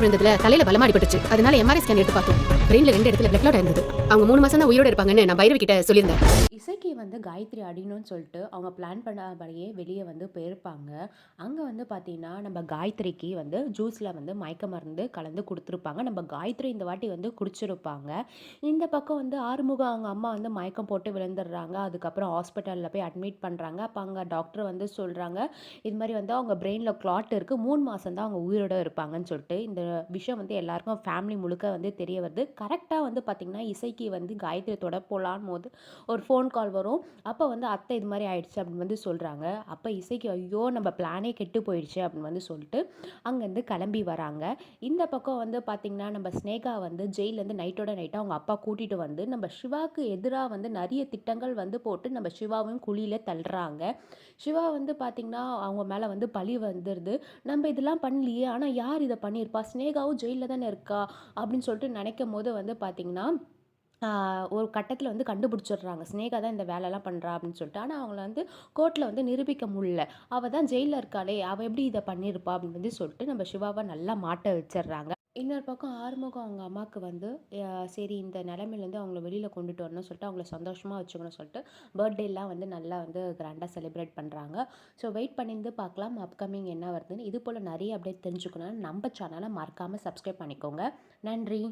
கீழே விழுந்ததுல தலையில பலமா அடிபட்டுச்சு அதனால எம்ஆர்ஐ ஸ்கேன் எடுத்து பார்த்தோம். பிரெயின்ல ரெண்டு இடத்துல பிளட் கிளாட் இருந்தது. அவங்க மூணு மாசம் தான் உயிரோட இருப்பாங்கன்னு நான் பைரவி கிட்ட சொல்லியிருந்தேன். இசைக்கு வந்து காயத்ரி அடிக்கணும்னு சொல்லிட்டு அவங்க பிளான் பண்ணபடியே வெளியே வந்து போயிருப்பாங்க. அங்கே வந்து பார்த்தீங்கன்னா நம்ம காயத்ரிக்கு வந்து ஜூஸில் வந்து மயக்க மருந்து கலந்து கொடுத்துருப்பாங்க. நம்ம காயத்ரி இந்த வாட்டி வந்து குடிச்சிருப்பாங்க. இந்த பக்கம் வந்து ஆறுமுகம் அவங்க அம்மா வந்து மயக்கம் போட்டு விழுந்துடுறாங்க. அதுக்கப்புறம் ஹாஸ்பிட்டலில் போய் அட்மிட் பண்ணுறாங்க அப்போ அங்கே டாக்டர் வந்து சொல்கிறாங்க இது மாதிரி வந்து அவங்க பிரெயினில் கிளாட் இருக்குது மூணு மாதம் தான் அவங்க உயிரோட இருப்பாங்கன்னு சொல்லிட்டு இந்த விஷயம் வந்து எல்லாருக்கும் ஃபேமிலி முழுக்க வந்து தெரிய வருது. கரெக்டாக வந்து பார்த்திங்கன்னா இசைக்கு வந்து காயத்ரி தொட போகலான்னு போது ஒரு ஃபோன் கால் வரும். அப்போ வந்து அத்தை இது மாதிரி ஆயிடுச்சு அப்படின்னு வந்து சொல்கிறாங்க அப்போ இசைக்கு ஐயோ நம்ம பிளானே கெட்டு போயிடுச்சு அப்படின்னு வந்து சொல்லிட்டு அங்கேருந்து கிளம்பி வராங்க. இந்த பக்கம் வந்து பார்த்திங்கன்னா நம்ம ஸ்னேகா வந்து ஜெயிலேருந்து நைட்டோட நைட்டாக அவங்க அப்பா கூட்டிகிட்டு வந்து நம்ம சிவாவுக்கு எதிராக வந்து நிறைய திட்டங்கள் வந்து போட்டு நம்ம சிவாவையும் குழியில் தள்ளுறாங்க. சிவா வந்து பார்த்திங்கன்னா அவங்க மேலே வந்து பழி வந்துடுது நம்ம இதெல்லாம் பண்ணலையே ஆனால் யார் இதை பண்ணியிருப்பா? ஸ்னேகாவும் ஜெயிலில் தானே இருக்கா? அப்படின்னு சொல்லிட்டு நினைக்கும் போது வந்து பார்த்திங்கன்னா ஒரு கட்டத்தில் வந்து கண்டுபிடிச்சிடுறாங்க. ஸ்னேகா தான் இந்த வேலைலாம் பண்ணுறா அப்படின்னு சொல்லிட்டு. ஆனால் அவங்கள வந்து கோர்ட்டில் வந்து நிரூபிக்க முடியல. அவள் தான் ஜெயிலில் இருக்காளே. அவள் எப்படி இதை பண்ணியிருப்பா அப்படின்னு வந்து சொல்லிட்டு நம்ம சிவாவை நல்லா மாட்ட வச்சிடுறாங்க. இன்னொரு பக்கம் ஆறுமுகம் அவங்க அம்மாவுக்கு வந்து சரி இந்த நிலமையிலேருந்து அவங்கள வெளியில் கொண்டுட்டு வரணும்னு சொல்லிட்டு அவங்கள சந்தோஷமாக வச்சுக்கணும்னு சொல்லிட்டு பர்த்டேலாம் வந்து நல்லா வந்து கிராண்டாக செலிப்ரேட் பண்ணுறாங்க ஸோ வெயிட் பண்ணியிருந்து பார்க்கலாம் அப்கமிங் என்ன வருதுன்னு. இது போல் நிறைய அப்டேட் தெரிஞ்சுக்கணும்னு நம்ம சேனலை மறக்காமல் சப்ஸ்கிரைப் பண்ணிக்கோங்க. நன்றி.